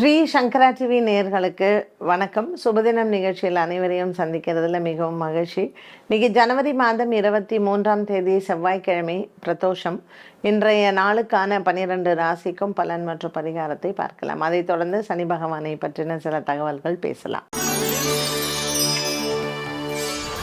ஸ்ரீ சங்கரா TV நேர்களுக்கு வணக்கம். சுபதினம் நிகழ்ச்சியில் அனைவரையும் சந்திக்கிறதுல மிகவும் மகிழ்ச்சி. இன்னைக்கு ஜனவரி மாதம் இருபத்தி மூன்றாம் தேதி செவ்வாய்க்கிழமை பிரதோஷம். இன்றைய நாளுக்கான பனிரெண்டு ராசிக்கும் பலன் மற்றும் பரிகாரத்தை பார்க்கலாம். அதைத் தொடர்ந்து சனி பகவானை பற்றின சில தகவல்கள் பேசலாம்.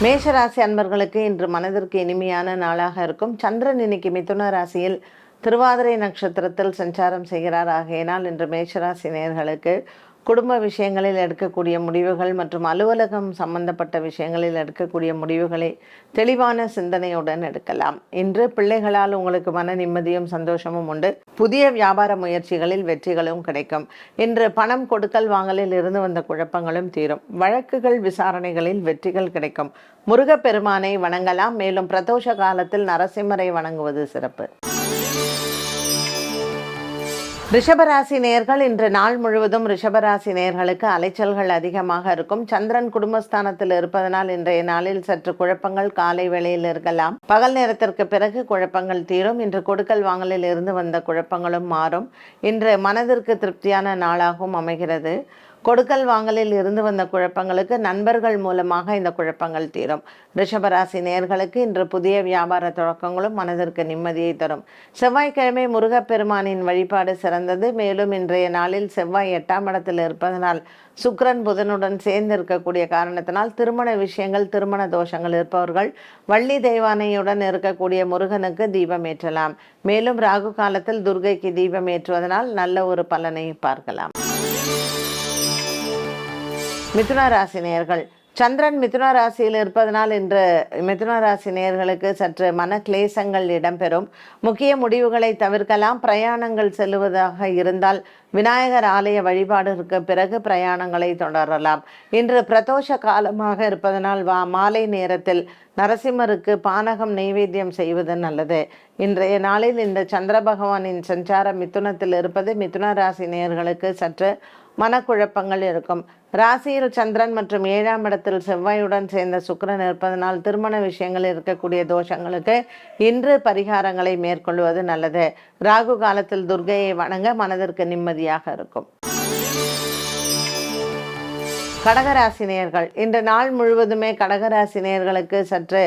மேஷராசி அன்பர்களுக்கு இன்று மனதிற்கு இனிமையான நாளாக இருக்கும். சந்திரன் இன்னைக்கு மிதுன ராசியில் திருவாதிரை நட்சத்திரத்தில் சஞ்சாரம் செய்கிறார். ஆகையினால் இன்று மேஷராசி நேயர்களுக்கு குடும்ப விஷயங்களில் எடுக்கக்கூடிய முடிவுகள் மற்றும் அலுவலகம் சம்பந்தப்பட்ட விஷயங்களில் எடுக்கக்கூடிய முடிவுகளை தெளிவான சிந்தனையுடன் எடுக்கலாம். இன்று பிள்ளைகளால் உங்களுக்கு மன நிம்மதியும் சந்தோஷமும் உண்டு. புதிய வியாபார முயற்சிகளில் வெற்றிகளும் கிடைக்கும். இன்று பணம் கொடுக்கல் வாங்கலில் இருந்து வந்த குழப்பங்களும் தீரும். வழக்குகள் விசாரணைகளில் வெற்றிகள் கிடைக்கும். முருகப்பெருமானை வணங்கலாம். மேலும் பிரதோஷ காலத்தில் நரசிம்மரை வணங்குவது சிறப்பு. ரிஷபராசி நேர்கள் இன்று நாள் முழுவதும் ரிஷபராசி நேர்களுக்கு அலைச்சல்கள் அதிகமாக இருக்கும். சந்திரன் குடும்பஸ்தானத்தில் இருப்பதனால் இன்றைய நாளில் சற்று குழப்பங்கள் காலை வேளையில் இருக்கலாம். பகல் நேரத்திற்கு பிறகு குழப்பங்கள் தீரும். இன்று கொடுக்கல் வாங்கலில் இருந்து வந்த குழப்பங்களும் மாறும். இன்று மனதிற்கு திருப்தியான நாளாகவும் அமைகிறது. கொடுக்கல் வாங்கலில் இருந்து வந்த குழப்பங்களுக்கு நண்பர்கள் மூலமாக இந்த குழப்பங்கள் தீரும். ரிஷபராசி நேர்களுக்கு இன்று புதிய வியாபார தொடக்கங்களும் மனதிற்கு நிம்மதியை தரும். செவ்வாய்க்கிழமை முருகப்பெருமானின் வழிபாடு சிறந்தது. மேலும் இன்றைய நாளில் செவ்வாய் எட்டாம் இடத்தில் இருப்பதனால் சுக்ரன் புதனுடன் சேர்ந்து இருக்கக்கூடிய காரணத்தினால் திருமண விஷயங்கள் திருமண தோஷங்கள் இருப்பவர்கள் வள்ளி தெய்வானையுடன் இருக்கக்கூடிய முருகனுக்கு தீபம் ஏற்றலாம். மேலும் ராகு காலத்தில் துர்கைக்கு தீபம் ஏற்றுவதனால் நல்ல ஒரு பலனை பார்க்கலாம். மிதுன ராசி நேயர்கள். சந்திரன் மிதுன ராசியில் இருப்பதனால் இன்று மிதுன ராசி நேர்களுக்கு சற்று மன கிளேசங்கள் இடம்பெறும். முக்கிய முடிவுகளை தவிர்க்கலாம். பிரயாணங்கள் செல்லுவதாக இருந்தால் விநாயகர் ஆலய வழிபாடுக்கு பிறகு பிரயாணங்களை தொடரலாம். இன்று பிரதோஷ காலமாக இருப்பதனால் வா மாலை நேரத்தில் நரசிம்மருக்கு பானகம் நைவேத்தியம் செய்வது நல்லது. இன்றைய நாளில் இந்த சந்திர பகவானின் சஞ்சாரம் மிதுனத்தில் இருப்பது மிதுன ராசி நேர்களுக்கு சற்று மனக்குழப்பங்கள் இருக்கும். ராசியில் சந்திரன் மற்றும் ஏழாம் இடத்தில் செவ்வாயுடன் சேர்ந்த சுக்கரன் இருப்பதனால் திருமண விஷயங்களில் இருக்கக்கூடிய தோஷங்களுக்கு இன்று பரிகாரங்களை மேற்கொள்வது நல்லது. ராகு காலத்தில் துர்கையை வணங்க மனதிற்கு நிம்மதியாக இருக்கும். கடகராசினியர்கள் இன்று நாள் முழுவதுமே கடகராசினியர்களுக்கு சற்று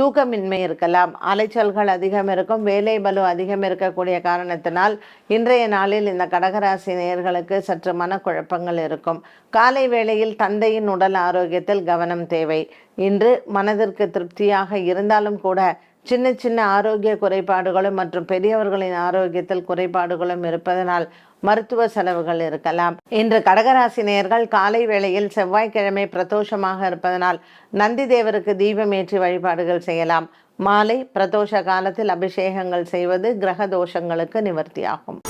தூக்கமின்மை இருக்கலாம். அலைச்சல்கள் அதிகம் இருக்கும். வேலை பலு அதிகம் இருக்கக்கூடிய காரணத்தினால் இன்றைய நாளில் இந்த கடகராசி நேயர்களுக்கு சற்று மனக்குழப்பங்கள் இருக்கும். காலை வேளையில் தந்தையின் உடல் ஆரோக்கியத்தில் கவனம் தேவை. இன்று மனதிற்கு திருப்தியாக இருந்தாலும் கூட சின்ன சின்ன ஆரோக்கிய குறைபாடுகளும் மற்றும் பெரியவர்களின் ஆரோக்கியத்தில் குறைபாடுகளும் இருப்பதனால் மருத்துவ செலவுகள் இருக்கலாம். இன்று கடகராசி நேயர்கள் காலை வேளையில் செவ்வாய்க்கிழமை பிரதோஷமாக இருப்பதனால் நந்தி தேவருக்கு தீபம் ஏற்றி வழிபாடுகள் செய்யலாம். மாலை பிரதோஷ காலத்தில் அபிஷேகங்கள் செய்வது கிரக தோஷங்களுக்கு நிவர்த்தியாகும்.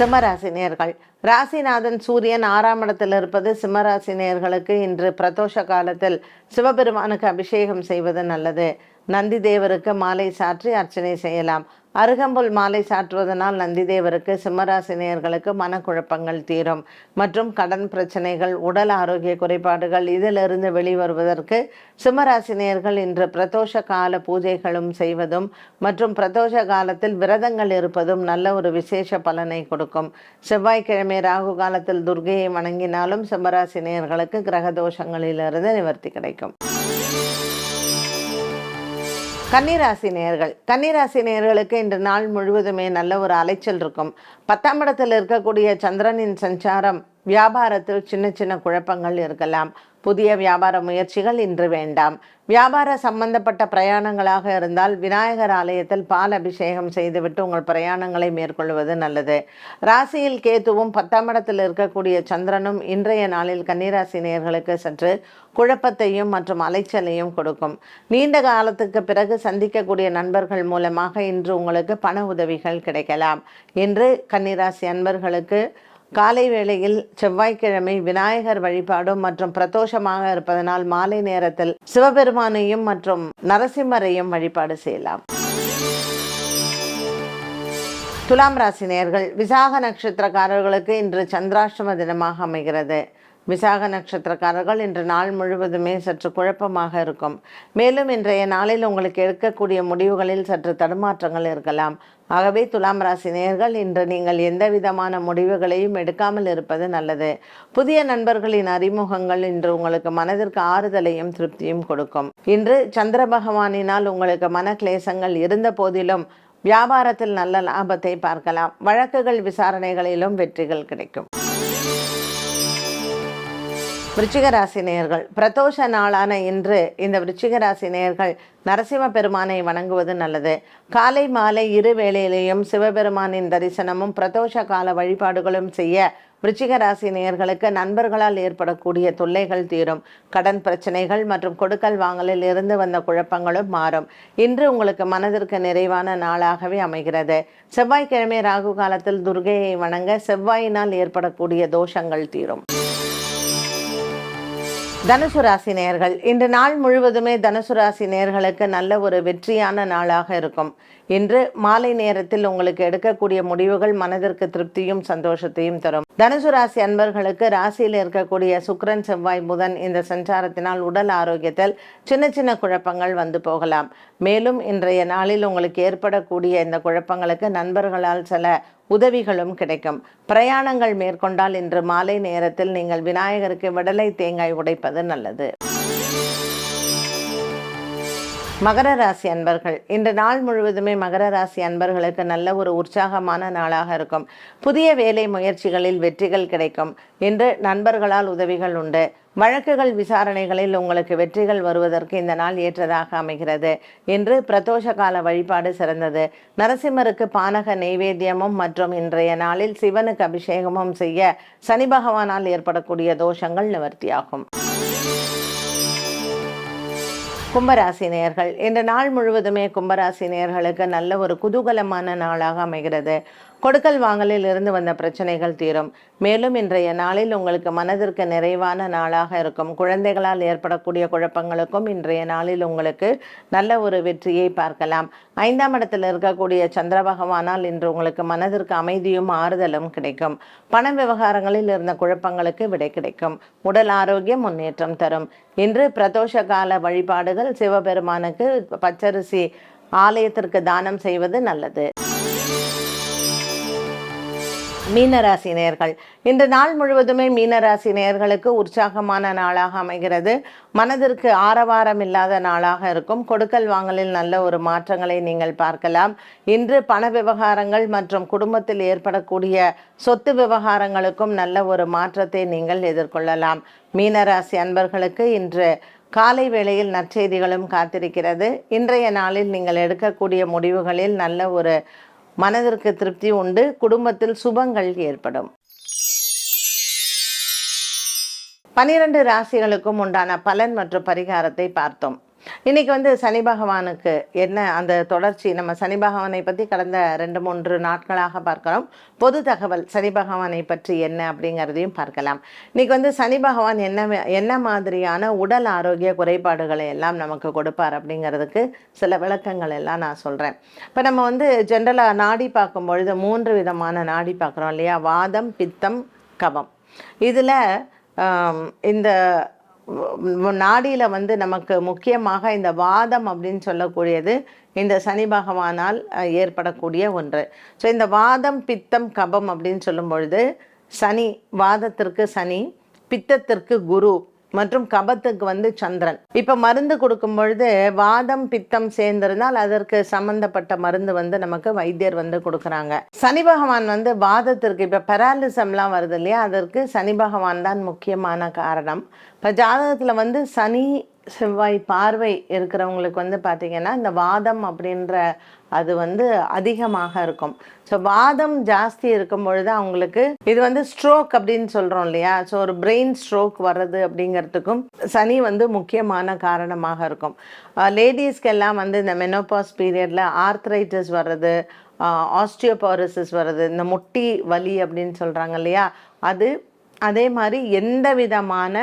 சிம்மராசினியர்கள். ராசிநாதன் சூரியன் ஆறாம் இடத்தில் இருப்பது சிம்மராசினியர்களுக்கு இன்று பிரதோஷ காலத்தில் சிவபெருமானுக்கு அபிஷேகம் செய்வது நல்லது. நந்தி தேவருக்கு மாலை சாற்றி அர்ச்சனை செய்யலாம். அருகம்புல் மாலை சாற்றுவதனால் நந்திதேவருக்கு சிம்மராசினியர்களுக்கு மனக்குழப்பங்கள் தீரும். மற்றும் கடன் பிரச்சனைகள் உடல் ஆரோக்கிய குறைபாடுகள் இதிலிருந்து வெளிவருவதற்கு சிம்மராசினியர்கள் இன்று பிரதோஷ கால பூஜைகளும் செய்வதும் மற்றும் பிரதோஷ காலத்தில் விரதங்கள் இருப்பதும் நல்ல ஒரு விசேஷ பலனை கொடுக்கும். செவ்வாய்க்கிழமை ராகு காலத்தில் துர்கையை வணங்கினாலும் சிம்மராசினியர்களுக்கு கிரக தோஷங்களிலிருந்து நிவர்த்தி கிடைக்கும். கன்னிராசி நேர்கள் கன்னிராசி நேர்களுக்கு இன்று நாள் முழுவதுமே நல்ல ஒரு அலைச்சல் இருக்கும். பத்தாம் இடத்தில் இருக்கக்கூடிய சந்திரனின் சஞ்சாரம் வியாபாரத்தில் சின்ன சின்ன குழப்பங்கள் இருக்கலாம். புதிய வியாபார முயற்சிகள் இன்று வேண்டாம். வியாபார சம்பந்தப்பட்ட பிரயாணங்களாக இருந்தால் விநாயகர் ஆலயத்தில் பால் அபிஷேகம் செய்துவிட்டு உங்கள் பிரயாணங்களை மேற்கொள்வது நல்லது. ராசியில் கேத்துவும் பத்தாம் இடத்தில் இருக்கக்கூடிய சந்திரனும் இன்றைய நாளில் கன்னிராசி நேர்களுக்கு சற்று குழப்பத்தையும் மற்றும் அலைச்சலையும் கொடுக்கும். நீண்ட காலத்துக்கு பிறகு சந்திக்கக்கூடிய நண்பர்கள் மூலமாக இன்று உங்களுக்கு பண உதவிகள் கிடைக்கலாம். இன்று கன்னிராசி அன்பர்களுக்கு காலை வேளையில் செவ்வாய்க்கிழமை விநாயகர் வழிபாடும் மற்றும் பிரதோஷமாக இருப்பதனால் மாலை நேரத்தில் சிவபெருமானையும் மற்றும் நரசிம்மரையும் வழிபாடு செய்யலாம். துலாம் ராசி நேர்கள் விசாக நட்சத்திரக்காரர்களுக்கு இன்று சந்திராஷ்டம தினமாக அமைகிறது. விசாக நட்சத்திரக்காரர்கள் இன்று நாள் முழுவதுமே சற்று குழப்பமாக இருக்கும். மேலும் இன்றைய நாளில் உங்களுக்கு எடுக்கக்கூடிய முடிவுகளில் சற்று தடுமாற்றங்கள் இருக்கலாம். ஆகவே துலாம் ராசி நேர்கள் இன்று நீங்கள் எந்த விதமான முடிவுகளையும் எடுக்காமல் இருப்பது நல்லது. புதிய நண்பர்களின் அறிமுகங்கள் இன்று உங்களுக்கு மனதிற்கு ஆறுதலையும் திருப்தியும் கொடுக்கும். இன்று சந்திர பகவானினால் உங்களுக்கு மன கிளேசங்கள் இருந்த போதிலும் வியாபாரத்தில் நல்ல லாபத்தை பார்க்கலாம். வழக்குகள் விசாரணைகளிலும் வெற்றிகள் கிடைக்கும். விருச்சிகராசி நேயர்கள் பிரதோஷ நாளான இன்று இந்த விருச்சிகராசி நேயர்கள் நரசிம்ம பெருமானை வணங்குவது நல்லது. காலை மாலை இரு வேளையிலேயும் சிவபெருமானின் தரிசனமும் பிரதோஷ கால வழிபாடுகளும் செய்ய விருச்சிகராசி நேயர்களுக்கு நண்பர்களால் ஏற்படக்கூடிய தொல்லைகள் தீரும். கடன் பிரச்சனைகள் மற்றும் கொடுக்கல் வாங்கலில் இருந்து வந்த குழப்பங்களும் மாறும். இன்று உங்களுக்கு மனதிற்கு நிறைவான நாளாகவே அமைகிறது. செவ்வாய்க்கிழமை ராகு காலத்தில் துர்கையை வணங்க செவ்வாயினால் ஏற்படக்கூடிய தோஷங்கள் தீரும். தனுசு ராசி நேயர்கள் இன்று நாள் முழுவதுமே தனுசு ராசி நேயர்களுக்கு நல்ல ஒரு வெற்றியான நாளாக இருக்கும். இன்று மாலை நேரத்தில் உங்களுக்கு எடுக்கக்கூடிய முடிவுகள் மனதிற்கு திருப்தியும் சந்தோஷத்தையும் தரும். தனுசு ராசி அன்பர்களுக்கு ராசியில் இருக்கக்கூடிய சுக்கிரன் செவ்வாய் புதன் இந்த சஞ்சாரத்தினால் உடல் ஆரோக்கியத்தில் சின்ன சின்ன குழப்பங்கள் வந்து போகலாம். மேலும் இன்றைய நாளில் உங்களுக்கு ஏற்படக்கூடிய இந்த குழப்பங்களுக்கு நண்பர்களால் சில உதவிகளும் கிடைக்கும். பிரயாணங்கள் மேற்கொண்டால் இன்று மாலை நேரத்தில் நீங்கள் விநாயகருக்கு விடலை தேங்காய் உடைப்பது நல்லது. மகர ராசி அன்பர்கள் இன்று நாள் முழுவதுமே மகர ராசி அன்பர்களுக்கு நல்ல ஒரு உற்சாகமான நாளாக இருக்கும். புதிய வேலை முயற்சிகளில் வெற்றிகள் கிடைக்கும். இன்று நண்பர்களால் உதவிகள் உண்டு. வழக்குகள் விசாரணைகளில் உங்களுக்கு வெற்றிகள் வருவதற்கு இந்த நாள் ஏற்றதாக அமைகிறது. இன்று பிரதோஷ கால வழிபாடு சிறந்தது. நரசிம்மருக்கு பானக நெய்வேத்தியமும் மற்றும் இன்றைய நாளில் சிவனுக்கு அபிஷேகமும் செய்ய சனி பகவானால் ஏற்படக்கூடிய தோஷங்கள் நிவர்த்தியாகும். கும்பராசி நேர்கள் இந்த நாள் முழுவதுமே கும்பராசி நேர்களுக்கு நல்ல ஒரு குதூகலமான நாளாக அமைகிறது. கொடுக்கல் வாங்கலில் இருந்து வந்த பிரச்சனைகள் தீரும். மேலும் இன்றைய நாளில் உங்களுக்கு மனதிற்கு நிறைவான நாளாக இருக்கும். குழந்தைகளால் ஏற்படக்கூடிய குழப்பங்களுக்கும் இன்றைய நாளில் உங்களுக்கு நல்ல ஒரு வெற்றியை பார்க்கலாம். ஐந்தாம் இடத்தில் இருக்கக்கூடிய சந்திர பகவானால் இன்று உங்களுக்கு மனதிற்கு அமைதியும் ஆறுதலும் கிடைக்கும். பண விவகாரங்களில் இருந்த குழப்பங்களுக்கு விடை கிடைக்கும். உடல் ஆரோக்கியம் முன்னேற்றம் தரும். இன்று பிரதோஷ கால வழிபாடுகள் சிவபெருமானுக்கு பச்சரிசி ஆலயத்திற்கு தானம் செய்வது நல்லது. மீனராசி நேயர்கள் இன்று நாள் முழுவதுமே மீனராசி நேயர்களுக்கு உற்சாகமான நாளாக அமைகிறது. மனதிற்கு ஆரவாரம் இல்லாத நாளாக இருக்கும். கொடுக்கல் வாங்கலில் நல்ல ஒரு மாற்றங்களை நீங்கள் பார்க்கலாம். இன்று பண விவகாரங்கள் மற்றும் குடும்பத்தில் ஏற்படக்கூடிய சொத்து விவகாரங்களுக்கும் நல்ல ஒரு மாற்றத்தை நீங்கள் எதிர்கொள்ளலாம். மீனராசி அன்பர்களுக்கு இன்று காலை வேளையில் நற்செய்திகளும் காத்திருக்கிறது. இன்றைய நாளில் நீங்கள் எடுக்கக்கூடிய முடிவுகளில் நல்ல ஒரு மனதிற்கு திருப்தி உண்டு குடும்பத்தில் சுபங்கள் ஏற்படும். பனிரெண்டு ராசிகளுக்கும் உண்டான பலன் மற்றும் பரிகாரத்தை பார்த்தோம். இன்னைக்கு வந்து சனி பகவானுக்கு என்ன அந்த தொடர்ச்சி? நம்ம சனி பகவானை பற்றி கடந்த ரெண்டு மூன்று நாட்களாக பார்க்கிறோம். பொது தகவல் சனி பகவானை பற்றி என்ன அப்படிங்கிறதையும் பார்க்கலாம். இன்றைக்கி வந்து சனி பகவான் என்ன என்ன மாதிரியான உடல் ஆரோக்கிய குறைபாடுகளை எல்லாம் நமக்கு கொடுப்பார் அப்படிங்கிறதுக்கு சில விளக்கங்கள் எல்லாம் நான் சொல்கிறேன் இப்போ நம்ம வந்து ஜென்ரலாக நாடி பார்க்கும் பொழுது மூன்று விதமான நாடி பார்க்குறோம் இல்லையா? வாதம் பித்தம் கபம். இதில் இந்த நாடியில் வந்து நமக்கு முக்கியமாக இந்த வாதம் அப்படின்னு சொல்லக்கூடியது இந்த சனி பகவானால் ஏற்படக்கூடிய ஒன்று. ஸோ இந்த வாதம் பித்தம் கபம் அப்படின்னு சொல்லும் பொழுது சனி வாதத்திற்கு சனி பித்தத்திற்கு குரு மற்றும் கபத்துக்கு வந்து சந்திரன். இப்போ மருந்து கொடுக்கும் பொழுது வாதம் பித்தம் சேர்ந்திருந்தால் அதற்கு சம்பந்தப்பட்ட மருந்து வந்து நமக்கு வைத்தியர் வந்து கொடுக்குறாங்க. சனி பகவான் வந்து வாதத்திற்கு இப்போ பெராலிசம்லாம் வருது இல்லையா? அதற்கு சனி பகவான் தான் முக்கியமான காரணம். இப்போ ஜாதகத்தில் வந்து சனி செவ்வாய் பார்வை இருக்கிறவங்களுக்கு வந்து பார்த்திங்கன்னா இந்த வாதம் அப்படின்ற அது வந்து அதிகமாக இருக்கும். ஸோ வாதம் ஜாஸ்தி இருக்கும் பொழுது அவங்களுக்கு இது வந்து ஸ்ட்ரோக் அப்படின்னு சொல்கிறோம் இல்லையா? ஸோ ஒரு பிரெயின் ஸ்ட்ரோக் வர்றது அப்படிங்கிறதுக்கும் சனி வந்து முக்கியமான காரணமாக இருக்கும். Uh, லேடிஸ்க்கெல்லாம் வந்து இந்த மெனோபாஸ் பீரியடில் ஆர்த்ரைட்டிஸ் வர்றது uh, ஆஸ்டியோபாரிசிஸ் வர்றது இந்த முட்டி வலி அப்படின்னு சொல்கிறாங்க இல்லையா? அது அதே மாதிரி எந்த விதமான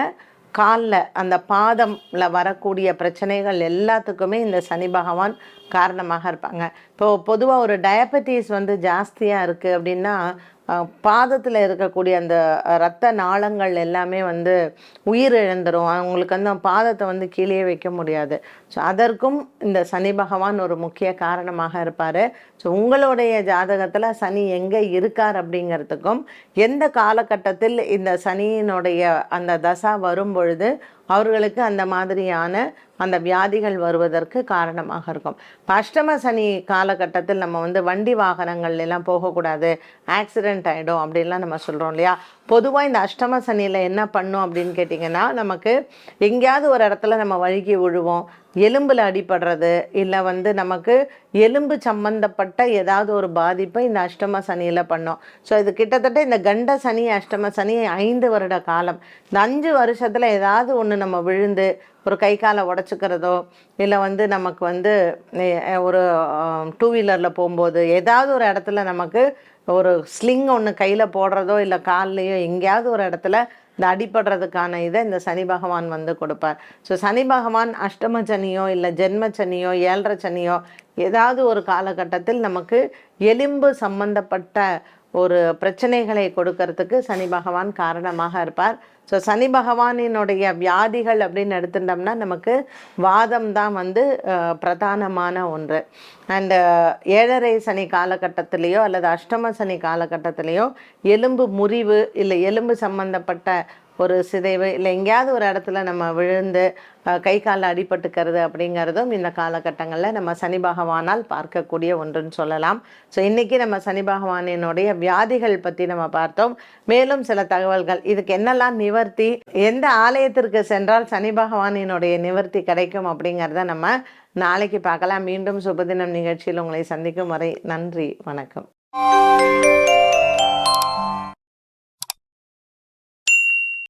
காலில் அந்த பாதம்ல வரக்கூடிய பிரச்சனைகள் எல்லாத்துக்குமே இந்த சனி பகவான் காரணமாக இருப்பாங்க. இப்போ பொதுவாக ஒரு டயபெட்டிஸ் வந்து ஜாஸ்தியாக இருக்குது அப்படின்னா பாதத்தில் இருக்கக்கூடிய அந்த இரத்த நாளங்கள் எல்லாமே வந்து உயிர் இழந்துரும் அவங்களுக்கு வந்து பாதத்தை வந்து கீழே வைக்க முடியாது. ஸோ அதற்கும் இந்த சனி பகவான் ஒரு முக்கிய காரணமாக இருப்பார். ஸோ உங்களுடைய ஜாதகத்தில் சனி எங்கே இருக்கார் அப்படிங்கிறதுக்கும் எந்த காலகட்டத்தில் இந்த சனியினுடைய அந்த தசா வரும் பொழுது அவர்களுக்கு அந்த மாதிரியான அந்த வியாதிகள் வருவதற்கு காரணமாக இருக்கும். அஷ்டம சனி காலகட்டத்தில் நம்ம வந்து வண்டி வாகனங்கள் எல்லாம் போகக்கூடாது. ஆக்சிடென்ட் ஆகிடும் அப்படின்லாம் நம்ம சொல்கிறோம் இல்லையா? பொதுவாக இந்த அஷ்டம சனியில் என்ன பண்ணும் அப்படின்னு கேட்டிங்கன்னா நமக்கு எங்கேயாவது ஒரு இடத்துல நம்ம வழுகி விழுவோம் எலும்பில் அடிபடுறது இல்லை வந்து நமக்கு எலும்பு சம்பந்தப்பட்ட ஏதாவது ஒரு பாதிப்பை இந்த அஷ்டம சனியில் பண்ணோம். ஸோ இது கிட்டத்தட்ட இந்த கண்ட சனி அஷ்டம சனி ஐந்து வருட காலம். இந்த அஞ்சு வருஷத்தில் ஏதாவது ஒன்று நம்ம விழுந்து ஒரு கை காலை உடச்சிக்கிறதோ இல்லை வந்து நமக்கு வந்து ஒரு டூ வீலரில் போகும்போது ஏதாவது ஒரு இடத்துல நமக்கு ஒரு ஸ்லிங் ஒன்று கையில் போடுறதோ இல்லை கால்லையோ எங்கேயாவது ஒரு இடத்துல இந்த அடிபடுறதுக்கான இதை இந்த சனி பகவான் வந்து கொடுப்பார். ஸோ சனி பகவான் அஷ்டம சனியோ இல்லை ஜென்ம சனியோ ஏழரை சனியோ ஏதாவது ஒரு காலகட்டத்தில் நமக்கு எலும்பு சம்பந்தப்பட்ட ஒரு பிரச்சனைகளை கொடுக்கறதுக்கு சனி பகவான் காரணமாக இருப்பார். ஸோ சனி பகவானினுடைய வியாதிகள் அப்படின்னு எடுத்துட்டோம்னா நமக்கு வாதம் தான் வந்து பிரதானமான ஒன்று. அண்டு ஏழரை சனி காலகட்டத்திலேயோ அல்லது அஷ்டம சனி காலகட்டத்திலேயோ எலும்பு முறிவு இல்லை எலும்பு சம்பந்தப்பட்ட ஒரு சிதைவு இல்லை எங்கேயாவது ஒரு இடத்துல நம்ம விழுந்து கை காலில் அடிபட்டுக்கிறது அப்படிங்கிறதும் இந்த காலகட்டங்களில் நம்ம சனி பகவானால் பார்க்கக்கூடிய ஒன்றுன்னு சொல்லலாம். ஸோ இன்றைக்கி நம்ம சனி பகவானினுடைய வியாதிகள் பற்றி நம்ம பார்த்தோம். மேலும் சில தகவல்கள். இதுக்கு என்னெல்லாம் நிவர்த்தி எந்த ஆலயத்திற்கு சென்றால் சனி பகவானினுடைய நிவர்த்தி கிடைக்கும் அப்படிங்கிறத நம்ம நாளைக்கு பார்க்கலாம். மீண்டும் சுபதினம் நிகழ்ச்சியில் உங்களை சந்திக்கும் வரை நன்றி வணக்கம்.